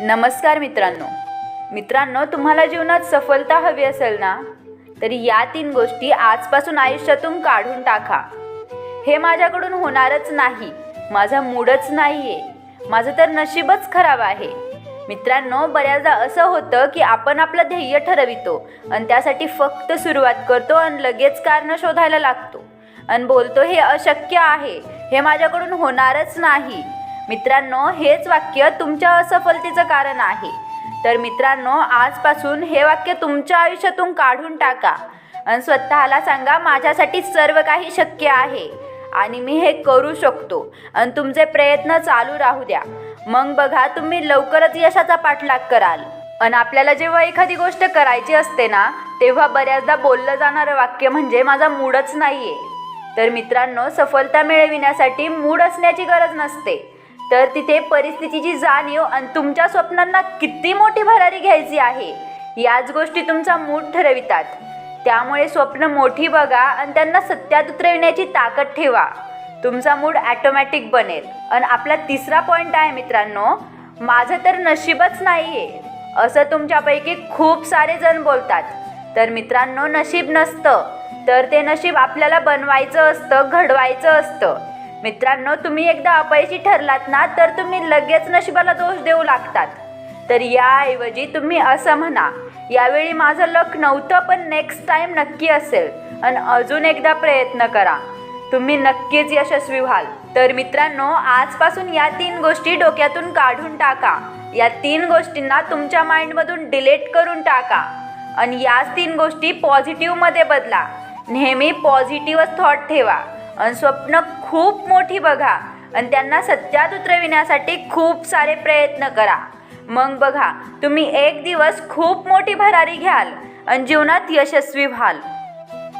नमस्कार मित्रांनो. मित्रांनो तुम्हाला जीवनात सफलता हवी असेल ना? तर या तीन गोष्टी आजपासून आयुष्यातून काढून टाका. हे माझ्याकडून होणारच नाही. माझा मूडच नाही आहे माझं तर नशीबच खराब आहे. मित्रांनो बऱ्याचदा असं होतं की आपण आपलं ध्येय ठरवितो आणि त्यासाठी फक्त सुरुवात करतो आणि लगेच कारणं शोधायला लागतो. आणि बोलतो हे अशक्य आहे. हे माझ्याकडून होणारच नाही. मित्रांनो हेच वाक्य तुमच्या असफलतेचं कारण आहे. तर मित्रांनो आजपासून हे वाक्य तुमच्या आयुष्यातून काढून टाका आणि स्वतःला सांगा माझ्यासाठी सर्व काही शक्य आहे आणि मी हे करू शकतो आणि तुमचे प्रयत्न चालू राहू द्या. मग बघा तुम्ही लवकरच यशाचा पाठलाग कराल. आणि आपल्याला जेव्हा एखादी गोष्ट करायची असते ना तेव्हा बऱ्याचदा बोललं जाणारं वाक्य म्हणजे माझा मूडच नाही आहे तर मित्रांनो सफलता मिळविण्यासाठी मूड असण्याची गरज नसते. तर तिथे परिस्थितीची जाणीव आणि तुमच्या स्वप्नांना किती मोठी भरारी घ्यायची आहे याच गोष्टी तुमचा मूड ठरवितात. त्यामुळे स्वप्न मोठी बघा आणि त्यांना सत्यात उतरविण्याची ताकद ठेवा. तुमचा मूड ॲटोमॅटिक बनेल. आणि आपला तिसरा पॉईंट आहे मित्रांनो माझं तर नशीबच नाही आहे असं तुमच्यापैकी खूप सारे जण बोलतात. तर मित्रांनो नशीब नसतं. तर ते नशीब आपल्याला बनवायचं असतं घडवायचं असतं. मित्रांनो तुम्ही एकदा अपयशी ठरलात ना तर तुम्ही लगेच नशिबाला दोष देऊ लागतात. तर याऐवजी तुम्ही असं म्हणा यावेळी माझं लक नव्हतं पण नेक्स्ट टाईम नक्की असेल. आणि अजून एकदा प्रयत्न करा. तुम्ही नक्कीच यशस्वी व्हाल. तर मित्रांनो आजपासून या तीन गोष्टी डोक्यातून काढून टाका. या तीन गोष्टींना तुमच्या माइंडमधून डिलीट करून टाका. आणि याच तीन गोष्टी पॉझिटिव्हमध्ये बदला. नेहमी पॉझिटिव्हच थॉट ठेवा. आणि स्वप्न खूप मोठी बघा. आणि त्यांना सत्यात उतरविण्यासाठी खूप सारे प्रयत्न करा. मग बघा तुम्ही एक दिवस खूप मोठी भरारी घ्याल. आणि जीवनात यशस्वी व्हाल.